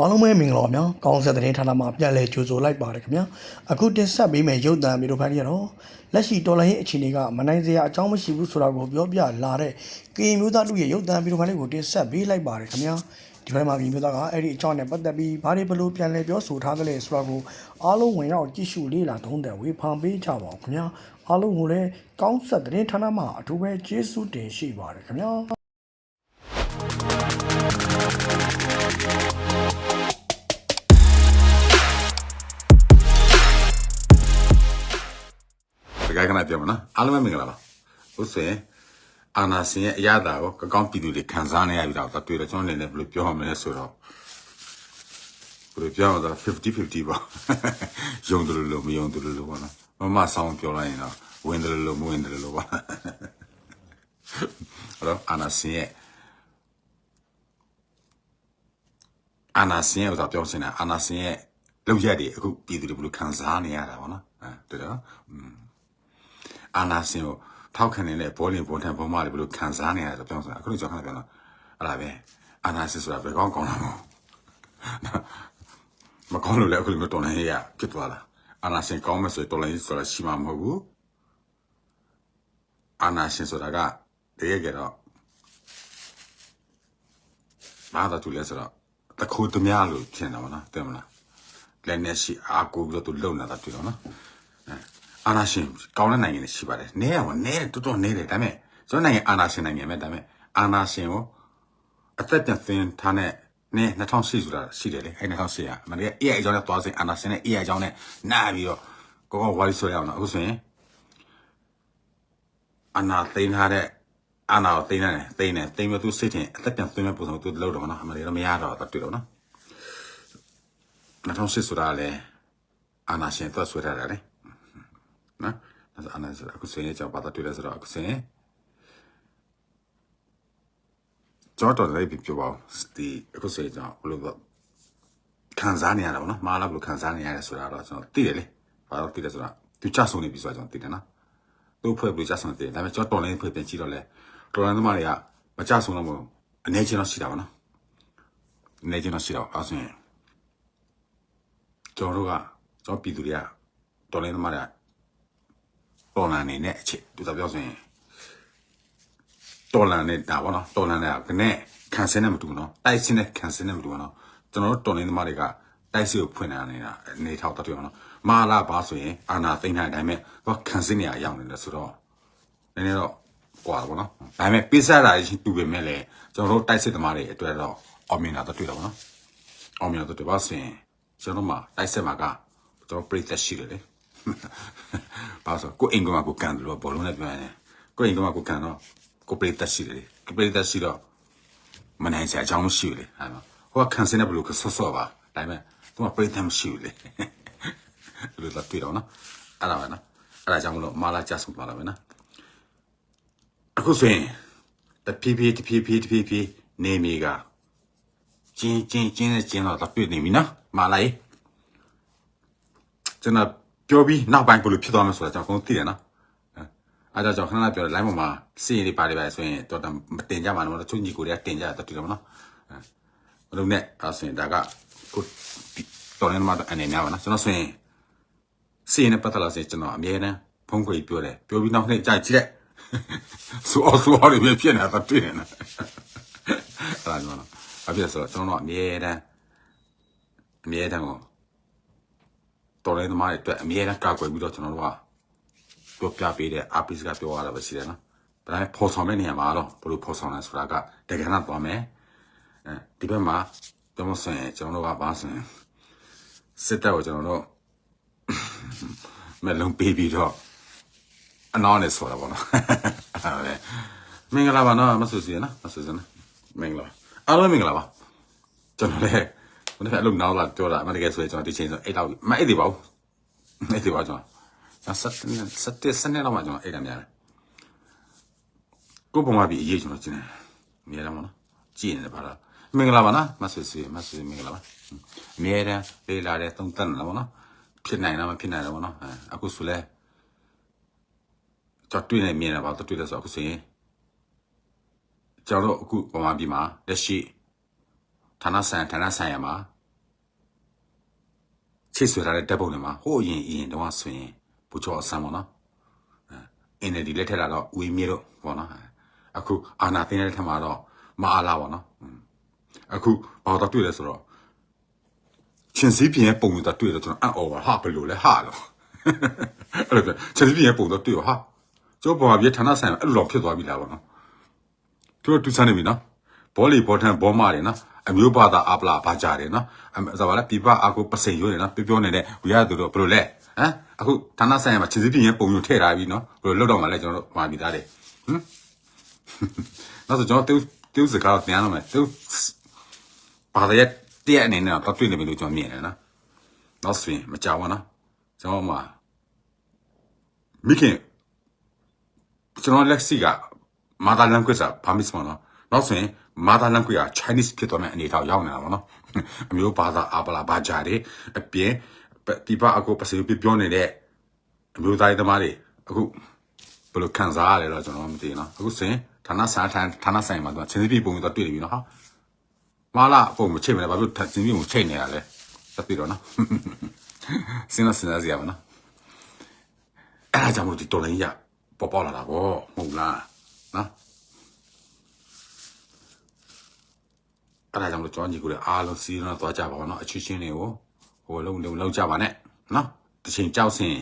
အားလုံးပဲမင်္ဂလာပါဗျာကောင်းဆက်တဲ့ဌာနမှာပြန်လည်ကြိုဆိုလိုက်ပါတယ်ခင်ဗျာအခုတင်ဆက်ပေးမယ့်ရုပ်သံဗီဒီယိုဖိုင်တွေကတော့လက်ရှိတော်လိုင်းရဲ့အခြေအနေကမနိုင်စရာအကြောင်းမရှိဘူးဆိုတာကိုပြောပြလာတဲ့ကရင်မျိုးသားလူရဲ့ရုပ်သံဗီဒီယိုဖိုင်လေးကိုတင်ဆက်ပေးလိုက်ပါတယ်ခင်ဗျာဒီဘက်မှာကရင်မျိုးသားကအဲ့ဒီအကြောင်းနဲ့ပတ်သက်ပြီးဘာတွေဘလို့ပြန်လည်ပြောဆိုထားသလဲဆိုတာကိုအားလုံးဝင်ရောက်ကြည့်ရှုလေ့လာသုံးသပ်ဝေဖန်ပေးကြပါဦးခင်ဗျာအားလုံးကိုလည်းကောင်းဆက်တဲ့ဌာနမှာအထူးပဲကျေးဇူးတင်ရှိပါတယ်ခင်ဗျာ ပြောမနော်အားလုံးပဲမင်္ဂလာပါဟုတ်ဆိုရင်အာနာစင်ရဲ့အရသာကိုကောင်းပြည်သူတွေခံစားနေရပြီတော့တွေ့တယ်ကျွန်တော်အနေနဲ့ဘယ်လိုပြောရမလဲဆိုတော့ဘယ်လိုပြောရမလဲ50 50ပေါ့ယုံတယ်လို့မယုံတယ်လို့ပေါ့နော်မမဆောင်ပြောလိုက်ရင်တော့ဝင်တယ်လို့မဝင်တယ်လို့ပေါ့အဲ့တော့အာနာစင်ရဲ့အာနာစင်ရဲ့တော့ပြောစင်တာအာနာစင်ရဲ့လောက်ရက်တွေအခုပြည်သူတွေဘယ်လိုခံစားနေရတာပေါ့နော်အဲတွေ့တယ်နော် အာနာစင်ကိုထောက်ခံနေတဲ့ဘောလင်ဘောထန်ဘောမတွေဘယ်လိုခံစားနေရလဲဆိုပြောဆိုတာအခုလိုကြောက်ခဏပြောတော့အဲ့ဒါပဲအာနာစင်ဆိုတာဘယ်ကောင်းကောင်းလားမဟုတ်မကောင်းလို့လည်းအခုလိုမျိုးတော်နေရဖြစ်သွားတာအာနာစင်ကောင်းမယ်ဆိုရင်တော်လည်းဆိုတာရှိမှာမဟုတ်ဘူးအာနာစင်ဆိုတာကတကယ်ကြတော့ဘာသာတူလဲဆိုတော့တခုတမလို့ဖြစ်နေတာမနော်တဲ့မလားလည်းနဲ့ရှိအာကိုပြီးတော့သူလုံနေတာတွေ့တော့နော် အာနာရှင်ကောင်းတဲ့နိုင်ငံတွေရှိပါတယ်။နဲရပါနဲတယ်တော်တော်နဲတယ်ဒါပေမဲ့ကျွန်တော်နိုင်ငံအာနာရှင်နိုင်ငံပဲဒါပေမဲ့အာနာရှင်ကိုအသက်ပြန်သင်ထားတဲ့နဲ2008ဆိုတာရှိတယ်လေအဲ2008ကအမှန်တကယ် AI အကြောင်းနဲ့သွားစင်အာနာရှင်နဲ့ AI အကြောင်းနဲ့နားပြီးတော့ကိုကောဝါရီဆိုရအောင်နော်အခုဆိုရင်အာနာသိမ်းထားတဲ့အာနာကိုသိမ်းတယ်သိမ်းတယ်သိမ်းပြီးသူစိတ်ထင်အသက်ပြန်သင်မဲ့ပုံစံကိုသူလုပ်တော့နော်အမှန်တကယ်တော့မရတော့တတ်တွေ့တော့နော်2008ဆိုတာလည်းအာနာရှင်သွားဆွဲထားတာလေ နော်ဒါဆိုအနာဆိုအခုစရင်ကြောင့်ဘာသာတွေ့လဲဆိုတော့အခုစရင်ကျော်တော်လည်းပြပြပါဦးဒီအခုစရင်ကြောင့်ဘယ်လိုပေါ့ခံစားနေရတာပေါ့နော်မာလာဘယ်လိုခံစားနေရလဲဆိုတာတော့ကျွန်တော်သိတယ်လေဘာလို့သိလဲဆိုတော့သူချဆုံနေပြီဆိုတော့ကျွန်တော်သိတယ်နော်သူ့ဖွဲ့ဘယ်လိုချဆုံနေတယ်ဒါပေမဲ့ကျွန်တော်တော်လည်းဖွဲ့ပြန်ကြည့်တော့လေတော်လည်းသမားတွေကမချဆုံတော့ဘူးအနေချင်းတော့ရှိတာပေါ့နော်အနေချင်းတော့ရှိတော့အဲဆိုရင်ကျွန်တော်တို့ကကျွန်တော်ပြည်သူတွေကတော်လည်းသမားတွေက တော်လန်နေတဲ့အချက်သူကပြောဆိုရင်တော်လန်နေတာဗောနော်တော်လန်နေတာကနဲ့ခံစင်းနဲ့မတူဘူးနော်တိုက်စင်းနဲ့ခံစင်းနဲ့မတူဘူးနော်ကျွန်တော်တို့တော်လင်းသမားတွေကတိုက်စီကိုဖွင့်နေတာနေတာအနေထောက်တတ်တယ်ဗောနော်မာလာပါဆိုရင်အာနာသိမ့်တဲ့အတိုင်းပဲဟောခံစင်းနေရရောက်နေတယ်ဆိုတော့နည်းနည်းတော့ကွာဗောနော်ဒါပေမဲ့ပိစတာချင်းတူပေမဲ့လည်းကျွန်တော်တို့တိုက်စစ်သမားတွေအတွက်တော့အောင်မြင်တာတော့တွေ့တော့ဗောနော်အောင်မြင်တာတော့တွေ့ပါဆိုရင်ကျွန်တော်မှတိုက်စစ်မှာကကျွန်တော်ပြိသက်ရှိတယ်လေ ဘာလို့ကိုအင်္ဂမကိုကန်တယ်လို့ဘောလုံးနဲ့ပြောရင်ကိုအင်္ဂမကိုကန်တော့ကိုပရိသတ်ရှိတယ်ကိုပရိသတ်ရှိတော့မနိုင်စရာအကြောင်းမရှိဘူးလေဟာဟိုကကန်စင်းတဲ့ဘလို့ကဆော့ဆော့ပါဒါပေမဲ့သူကပရိသတ်မရှိဘူးလေလို့တော့တွေ့တော့နော်အဲ့ဒါပဲနော်အဲ့ဒါကြောင့်မလို့မာလာကြဆုံသွားတာပဲနော်အခုဆိုရင်တဖြည်းဖြည်းတဖြည်းဖြည်းတဖြည်းဖြည်းနေမီကကျင်းကျင်းကျင်းနဲ့ကျင်းတော့တွေ့နေပြီနော်မာလာရေကျွန်တော် ပြောပြီးနောက်ပိုင်းဘယ်လိုဖြစ်သွားမလဲဆိုတာကျွန်တော်ကုန်သိတယ်နော်အဲအားကြောင့်ကျွန်တော်ခဏခဏပြောတယ် line ပေါ်မှာစီးရီပါတယ်ပဲဆိုရင်တော်တော်မတင်ကြပါနဲ့မလို့ချုံကြီးကိုတွေကတင်ကြတာတူတယ်မနော်အဲဘယ်လိုနဲ့အဲဆိုရင်ဒါကကိုတော်နေမှာအနေများပါနော်ကျွန်တော်ဆိုရင်စီးရီနဲ့ပတ်သက်လာဆိုရင်ကျွန်တော်အမြဲတမ်းဖုန်းခွေပြောတယ်ပြောပြီးနောက်နေ့ကြာကြည့်တဲ့ဆိုအောင်ဆိုအောင်တွေဖြစ်နေတာတွေ့နေတယ်အဲ့ဒါကြောင့်အပြည့်ဆိုတော့ကျွန်တော်တို့အမြဲတမ်းအမြဲတမ်းကို တော်လိုင်းသမားတွေအတွက်အမြဲတမ်းကာကွယ်ပြီးတော့ကျွန်တော်တို့ကပြောပြပေးတဲ့ APIS ကပြောရတာပဲရှိတယ်နော်။ဒါပေမဲ့ပေါ်ဆောင်တဲ့နေရာမှာတော့ဘယ်လိုပေါ်ဆောင်လဲဆိုတာကတကယ်တော့သွားမယ်။အဲဒီဘက်မှာကျွန်တော်ဆိုရင်ကျွန်တော်တို့ကဘာဆိုရင်စစ်တပ်ကိုကျွန်တော်တို့မလုံးပေးပြီးတော့အနောက်နဲ့ဆိုတာပေါ့နော်။အဲ့ဒါပဲမင်္ဂလာပါနော်မဆူစီနော်မဆူစီနော်မင်္ဂလာအားလုံးမင်္ဂလာပါကျွန်တော်လည်း ဘယ်နဲ့အလုပ်နောက်လာပြောတာအမှန်တကယ်ဆိုရင်ကျွန်တော်ဒီချိန်ဆိုအဲ့လောက်မအဲ့ဒီပါဘူးအဲ့ဒီပါကျွန်တော်ကျွန်တော်စက်စက်စနေတော့မှကျွန်တော်အဲ့ဒါများတယ်ကိုပုံမှန်ပြီးအရေးကျွန်တော်ကျင်းတယ်မြဲတယ်မနော်ကြည့်နေတယ်ပါလားမင်္ဂလာပါနော်မဆူစီမဆူစီမင်္ဂလာပါအမြဲတမ်းလေးလာတဲ့သုံးသက်လားဗောနော်ဖြစ်နိုင်လားမဖြစ်နိုင်လားဗောနော်အခုဆိုလဲကျွန်တော်တွေ့နေမြင်တာပါတော့တွေ့တယ်ဆိုအခုဆိုရင်ကျွန်တော်တို့အခုပုံမှန်ပြီးမှာလက်ရှိ ဌာနဆိုင်ဌာနဆိုင်ရမှာချိတ်ဆွဲထားတဲ့ဓာတ်ပုံတွေမှာဟိုးအရင်အရင်တော့ဆိုရင်ဘူချောအဆမ်းပေါ့နော်အင်းဒီလက်ထက်လာတော့ဝီမြေတော့ပေါ့နော်အခုအာနာသိနေတဲ့ထက်မှာတော့မအားလာပေါ့နော်အခုဘာတော့တွေ့လဲဆိုတော့ချင်းစီပြင်းရဲ့ပုံတော့တွေ့တော့ကျွန်တော်အံ့ဩပါဟာဘယ်လိုလဲဟာလို့အဲ့လိုချင်းစီပြင်းရဲ့ပုံတော့တွေ့ဟာကျော်ပေါ်ပြဌာနဆိုင်အဲ့လိုတော့ဖြစ်သွားပြီလားပေါ့နော်သူတို့တူဆန်းနေပြီနော် ဘောလီဘောထန်ဘောမတွေနော်အမျိုးဘာသာအပလာဘာကြတယ်နော်အမဆိုပါလားပြပအကူပစိန်ရွနေနော်ပြောပြောနေတဲ့ဝီရသူတို့ဘယ်လိုလဲဟမ်အခုဌာနဆိုင်မှာချင်းစီပြင်းရဲ့ပုံမျိုးထည့်ထားပြီနော်ဘယ်လိုလောက်တော့မှလဲကျွန်တော်တို့မှာပြီးသားတယ်ဟမ်နောက်ဆိုကျွန်တော်တူတူစကားပြန်တော့မယ်တူဘာသာရဲ့တည့်အနေနဲ့တော့တွေ့နေပြီလို့ကျွန်တော်မြင်တယ်နော်နောက်ဆိုရင်မကြောက်ဘူးနော်ကျွန်တော်မှာမိခင်ကျွန်တော်လက်စီက mother language ကဘာမစ်မနော်နောက်ဆိုရင် mother language က Chinese ဖြစ်သွားမယ့်အနေအထားရောက်နေတာပေါ့နော်အမျိုးဘာသာအပလာဘာကြာတွေအပြင်ဒီပါအခုပစီပြပြောနေတဲ့အမျိုးသားရေးသမားတွေအခုဘယ်လိုခံစားရလဲတော့ကျွန်တော်မသိဘူးနော်အခုဆိုရင်ဌာနဆိုင်ဌာနဌာနဆိုင်မှာတော့ချင်းစီပြပုံတော့တွေ့နေပြီနော်ဟာမလာပုံမချိတ်မလဲဘာလို့ချင်းစီပြပုံချိတ်နေရလဲသတိတော့နော်စဉ်းစားစဉ်းစားစီရပါနော်အဲ့ဒါကြောင့်မလို့ဒီတော်လိုင်းရပေါ်ပေါ်လာတာပေါ့မဟုတ်လားနော် အဲ့ဒါကြောင့်မလို့ကျွန်တော်ညီကိုလည်းအားလုံးစီးတော့သွားကြပါတော့နော်အချွချင်းတွေကိုဟိုလုံးလုံးလောက်ကြပါနဲ့နော်တစ်ချိန်ကြောက်စင်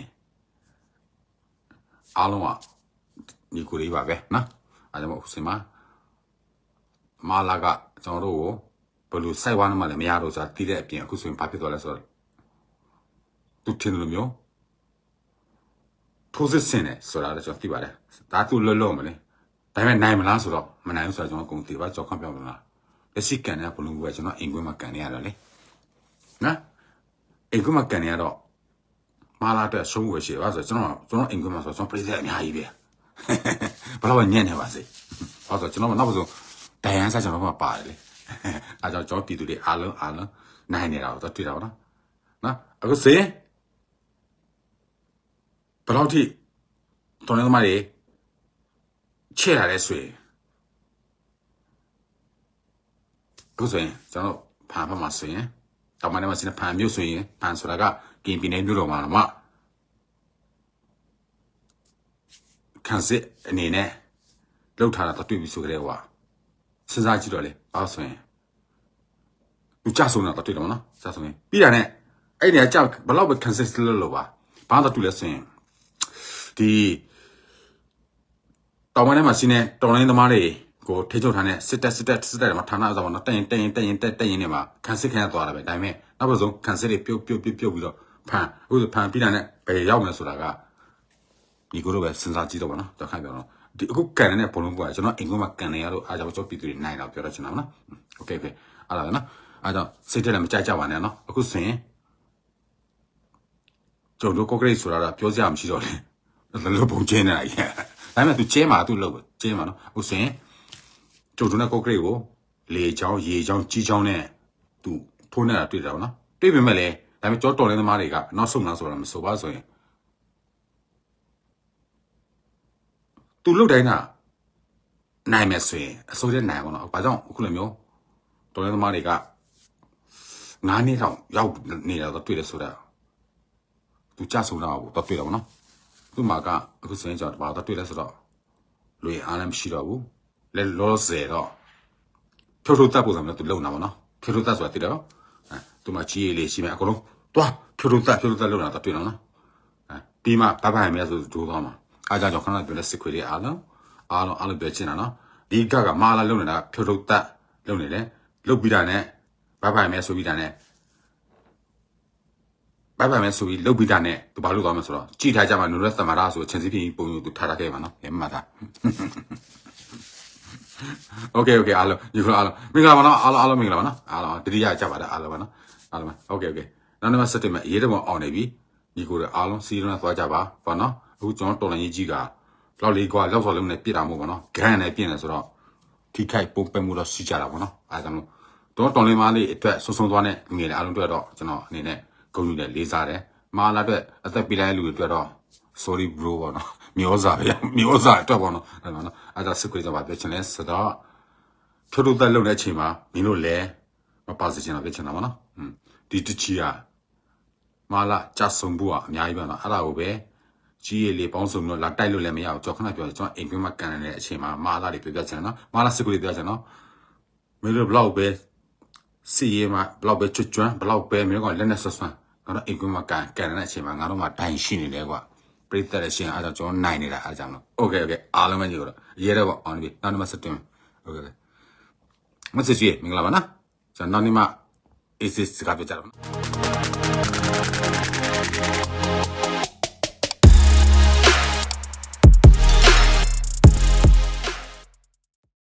အားလုံးကညီကိုလေးပါပဲနော်အဲ့ဒါကြောင့်မို့ဟိုစင်မှာမာလာကကျွန်တော်တို့ကိုဘယ်လိုစိုက်ဝါးနေမှလည်းမရတော့ဆိုတာတီးတဲ့အပြင်အခုဆိုရင်ဘာဖြစ်သွားလဲဆိုတော့သူထင်တယ်လို့မျိုးထိုးစစ်ဆင်တယ်ဆိုတာတော့ကျွန်တော်သိပါတယ်ဒါသူလွတ်လွတ်မလဲဒါပေမဲ့နိုင်မလားဆိုတော့မနိုင်ဘူးဆိုတော့ကျွန်တော်အကုန်သိပါကြောက်ခန့်ပြောင်းမလား လက်ရှိကန်တဲ့ဘလုံးကကျွန်တော်အိမ်ခွင်းမှာကန်နေရတော့လေနော်အိမ်ခွင်းမှာကန်နေရတော့မာလာတဲ့ဆုံးဝယ်ရှိပါဆိုတော့ကျွန်တော်ကျွန်တော်အိမ်ခွင်းမှာဆိုတော့ကျွန်တော်ပြည်သက်အများကြီးပဲဘယ်တော့ညံ့နေပါစေဟောဆိုကျွန်တော်နောက်ဆုံးဒိုင်ယန်စားကျွန်တော်ကပါတယ်လေအဲကြောင့်ကျွန်တော်ပြည်သူတွေအားလုံးအားလုံးနိုင်နေတာတော့တွေ့တာပါနော်နော်အခုစေးဘယ်လောက်ထိတော်နေသမားတွေချဲ့ရလဲဆိုရင်အ ခုဆိုရင်ကျွန်တော်ဖန်ဖတ်မှာဆိုရင်တောင်မထဲမှာစနေဖန်မြို့ဆိုရင်ဖန်ဆိုတာကကင်ပီနေမြို့တော်မှာတော့မှခံစစ်အနေနဲ့လောက်ထားတာတော့တွေ့ပြီဆိုကြတဲ့ကွာစဉ်းစားကြည့်တော့လေဘာလို့ဆိုရင်သူကြဆုံးတာတော့တွေ့တယ်မနော်ကြဆုံးရင်ပြီးတာနဲ့အဲ့ဒီကကြောက်ဘယ်လောက်ပဲခံစစ်လို့လို့ပါဘာတော့တွေ့လဲဆိုရင်ဒီတောင်ပိုင်းထဲမှာစီးနေတော်လိုင်းသမားတွေ ကိုထိချုပ်ထားတဲ့စစ်တပ်စစ်တပ်စစ်တပ်တွေမှာဌာနအဆောင်မှာတက်ရင်တက်ရင်တက်ရင်တက်တက်ရင်တွေမှာခံစစ်ခံရသွားတာပဲဒါပေမဲ့နောက်ပါဆုံးခံစစ်တွေပြုတ်ပြုတ်ပြုတ်ပြုတ်ပြီးတော့ဖန်အခုဆိုဖန်ပြီးတာနဲ့ဘယ်ရောက်မလဲဆိုတာကဒီကိုတော့ပဲစဉ်းစားကြည့်တော့ပါနော်တော့ခိုင်ပြောတော့ဒီအခုကန်နေတဲ့ဘလုံးကကျွန်တော်အိမ်ကမှာကန်နေရတော့အားကြောင့်ကျွန်တော်ပြည်သူတွေနိုင်တော့ပြောတော့ချင်တာပါနော်โอเคโอเคအားလာနော်အားကြောင့်စိတ်တက်လည်းမကြိုက်ကြပါနဲ့နော်အခုဆိုရင်ကျွန်တော်တို့ကော့ကရိတ်ဆိုတာပြောစရာမရှိတော့လေ လောပုံကျင်းနေတာကြီးဒါပေမဲ့ तू ကျင်းမှာ तू လောက်ကျင်းမှာနော်ဟုတ်ဆိုရင် ကျုံထုံတဲ့ကော့ကရိတ်ကိုလေချောင်းရေချောင်းကြီးချောင်းနဲ့သူထိုးနေတာတွေ့တာပေါ့နော်တွေ့ပေမဲ့လည်းဒါပေမဲ့ကြောတော်လဲသမားတွေကနောက်ဆုံးလားဆိုတော့မဆိုပါဆိုရင်သူလုတ်တိုင်းကနိုင်မယ်ဆိုရင်အစိုးရနိုင်ပါတော့ဘာကြောင့်အခုလိုမျိုးတော်လဲသမားတွေကငါးနှစ်လောက်ရောက်နေတာတော့တွေ့တယ်ဆိုတာသူကြဆုံတာပေါ့တော့တွေ့တယ်ပေါ့နော်သူ့မှာကအခုစဉ်းကြောင်တပါတော့တွေ့လဲဆိုတော့လူရအားလည်းမရှိတော့ဘူး လဲလောဆယ်တော့ဖြိုးထုတ်တတ်ပုံစံမျိုးသူလုံတာပေါ့နော်ဖြိုးထုတ်တတ်ဆိုတာတိတော့အဲသူ့မှာကြီးရည်လေးရှိမယ်အကုန်လုံးတွားဖြိုးထုတ်တတ်ဖြိုးထုတ်တတ်လုံတာတော့တွေ့တော့နော်အဲပြီးမှဘဘရမယ်ဆိုဒိုးသွားမှာအားကြောင့်ခဏပြောလဲစစ်ခွေလေးအားလုံးအားလုံးအားလုံးပြောချင်တာနော်ဒီကကမာလာလုံနေတာဖြိုးထုတ်တတ်လုံနေတယ်လုတ်ပြီးတာနဲ့ဘဘရမယ်ဆိုပြီးတာနဲ့ဘိုင်ဘိုင်မဲဆိုပြီးလုတ်ပြီးတာနဲ့သူဘာလို့သွားမလဲဆိုတော့ကြည်ထားကြမှာနုရက်သမရာဆိုချင်းစီပြင်းပုံယူသူထားထားခဲ့ပါနော်ဘယ်မှာသား โอเคโอเคအားလုံးဒီလိုအားလုံးမင်္ဂလာပါနော်အားလုံးအားလုံးမင်္ဂလာပါနော်အားလုံးတတိယကြပါတာအားလုံးပါနော်အားလုံးပါโอเคโอเคနောက်တစ်မဆက်တင်မဲ့ရေးတယ်မအောင်နေပြီညီကိုတွေအားလုံးစီးရုံးနဲ့သွားကြပါပေါ့နော်အခုကျွန်တော်တော်လိုင်းကြီးကလောက်လေးကွာလောက်စော်လုံးနဲ့ပြစ်တာမဟုတ်ပါနော်ဂရန်နဲ့ပြစ်နေဆိုတော့ထိခိုက်ပုံပက်မှုတော့ရှိကြတာပေါ့နော်အားကြောင့်လို့တော့တော်လင်းမားလေးအတွက်ဆုံဆုံသွားတဲ့ငွေလေအားလုံးတွေ့တော့ကျွန်တော်အနေနဲ့ ဂုဏ်ယူတယ်လေးစားတယ်မာလာအတွက်အသက်ပေးလိုက်တဲ့လူတွေအတွက်တော့ sorry bro ပေါ့နော် မျိုးစားပဲမျိုးစားအတွက်ပေါ့နော်အဲ့ဒါနော်အဲ့ဒါစစ်ခွေးကြပါပြောချင်လဲဆိုတော့ဖြုတ်ထုတ်သက်လုပ်တဲ့အချိန်မှာမင်းတို့လည်းမပါစေချင်တော့ပြောချင်တာပေါ့နော်ဟွန်းဒီတချီကမာလာကြဆုံဖို့ကအများကြီးပဲနော်အဲ့ဒါကိုပဲကြီးရည်လေးပေါင်းစုံပြီးတော့လာတိုက်လို့လည်းမရဘူးကျွန်တော်ခဏပြောကျွန်တော်အိမ်ကွင်းမှာကန်နေတဲ့အချိန်မှာမာလာတွေပြောပြချင်တယ်နော်မာလာစစ်ကူတွေပြောချင်နော်မင်းတို့ဘလောက်ပဲစီရဲမှာဘလောက်ပဲချွတ်ချွန်းဘလောက်ပဲမင်းတို့ကလက်နဲ့ဆွဆွန်းငါတို့အိမ်ကွင်းမှာကန်ကန်နေတဲ့အချိန်မှာငါတို့မှာတိုင်ရှိနေတယ်ကွာ ပြည့်တဲ့ရှင်အားကြောင့်ကျွန်တော်နိုင်နေတာအားကြောင့်လို့ okay okay အားလုံးပဲကြည့်တော့အရေးတော့ပေါ့ on the နောက်နေ့မှ setting okay okay မစစ်ကြီးမင်္ဂလာပါနော်ကျွန်တော်နောက်နေ့မှ aces စကားပြောကြတော့